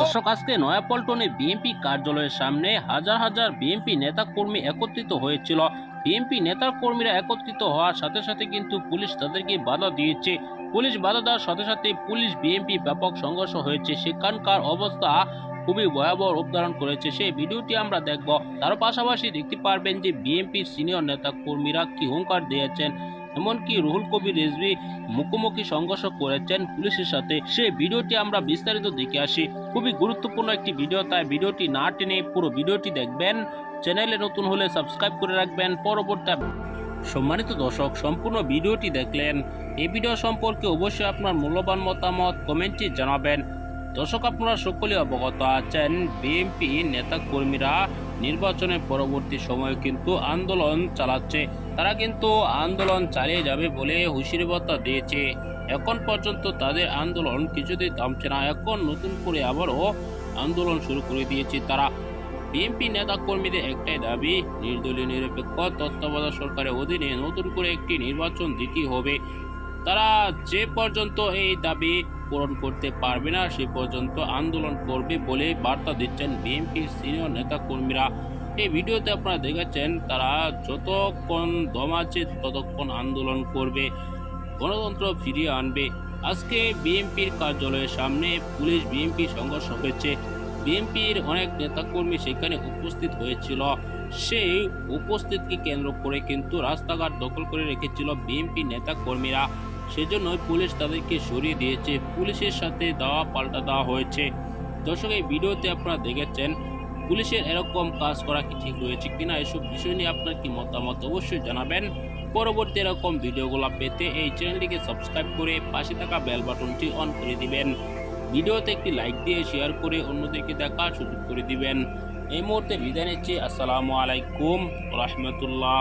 দর্শক, আজকে নয়াপল্টনে বিএনপি কার্যালয়ের সামনে হাজার হাজার বিএনপি নেতা কর্মী একত্রিত হয়েছিল। বিএনপি নেতা কর্মীরা একত্রিত হওয়ার সাথে সাথে কিন্তু পুলিশ তাদেরকে বাধা দিয়েছে। পুলিশ বাধা দেওয়ার সাথে সাথে পুলিশ বিএনপি ব্যাপক সংঘর্ষ হয়েছে। সেখানকার অবস্থা খুবই ভয়াবহ রূপ ধারণ করেছে। সেই ভিডিওটি আমরা দেখব। তার পাশাপাশি দেখতে পারবেন যে বিএনপির সিনিয়র নেতা কর্মীরা কি হুঙ্কার দিয়েছেন। এমনকি রুহুল কবির রেজভি মুখোমুখি সংঘর্ষ করেছেন পুলিশের সাথে। সেই ভিডিওটি আমরা বিস্তারিত দেখে আসি। খুবই গুরুত্বপূর্ণ একটি ভিডিও, তাই ভিডিওটি না টেনে পুরো ভিডিওটি দেখবেন। চ্যানেলে নতুন হলে সাবস্ক্রাইব করে রাখবেন। পরবর্তী সম্মানিত দর্শক, সম্পূর্ণ ভিডিওটি দেখলেন। এই ভিডিও সম্পর্কে অবশ্যই আপনার মূল্যবান মতামত কমেন্টে জানাবেন। দর্শক, আপনারা সকলে অবগত আছেন বিএনপি নেতা কর্মীরা নির্বাচনের পরবর্তী সময়ে কিন্তু আন্দোলন চালাচ্ছে। তারা কিন্তু আন্দোলন চালিয়ে যাবে বলে হুঁশিয়ারি বার্তা দিয়েছে। এখন পর্যন্ত তাদের আন্দোলন কিছুতেই থামছে না। এখন নতুন করে আবারও আন্দোলন শুরু করে দিয়েছে তারা। বিএনপি নেতা কর্মীদের একটাই দাবি, নির্দলীয়, নিরপেক্ষ তত্ত্বাবধায়ক সরকারের অধীনে নতুন করে একটি নির্বাচন দিতে হবে। তারা যে পর্যন্ত এই দাবি পূরণ করতে পারবে না, সে পর্যন্ত আন্দোলন করবে বলে বার্তা দিচ্ছেন বিএনপির সিনিয়র নেতা কর্মীরা এই ভিডিওতে আপনারা দেখেছেন, তারা যতক্ষণ দম আছে ততক্ষণ আন্দোলন করবে, গণতন্ত্র ফিরিয়ে আনবে। আজকে বিএনপির কার্যালয়ের সামনে পুলিশ বিএনপি সংঘর্ষ হয়েছে। বিএনপির অনেক নেতাকর্মী সেখানে উপস্থিত হয়েছিল। সেই উপস্থিতকে কেন্দ্র করে কিন্তু রাস্তাঘাট দখল করে রেখেছিল বিএনপি নেতাকর্মীরা। সেজন্য পুলিশ তাদেরকে সরিয়ে দিয়েছে। পুলিশের সাথে দেওয়া পাল্টা দেওয়া হয়েছে। দর্শক, এই ভিডিওতে আপনারা দেখেছেন, পুলিশের এরকম কাজ করা কি ঠিক রয়েছে কিনা, এসব বিষয় নিয়ে আপনার কি মতামত অবশ্যই জানাবেন। পরবর্তী এরকম ভিডিওগুলো পেতে এই চ্যানেলটিকে সাবস্ক্রাইব করে পাশে থাকা বেল বাটনটি অন করে দিবেন। ভিডিওতে একটি লাইক দিয়ে শেয়ার করে অন্যদেরকে দেখার সুযোগ করে দিবেন। এই মুহূর্তে বিদায় নিচ্ছি। আসসালামু আলাইকুম রহমতুল্লাহ।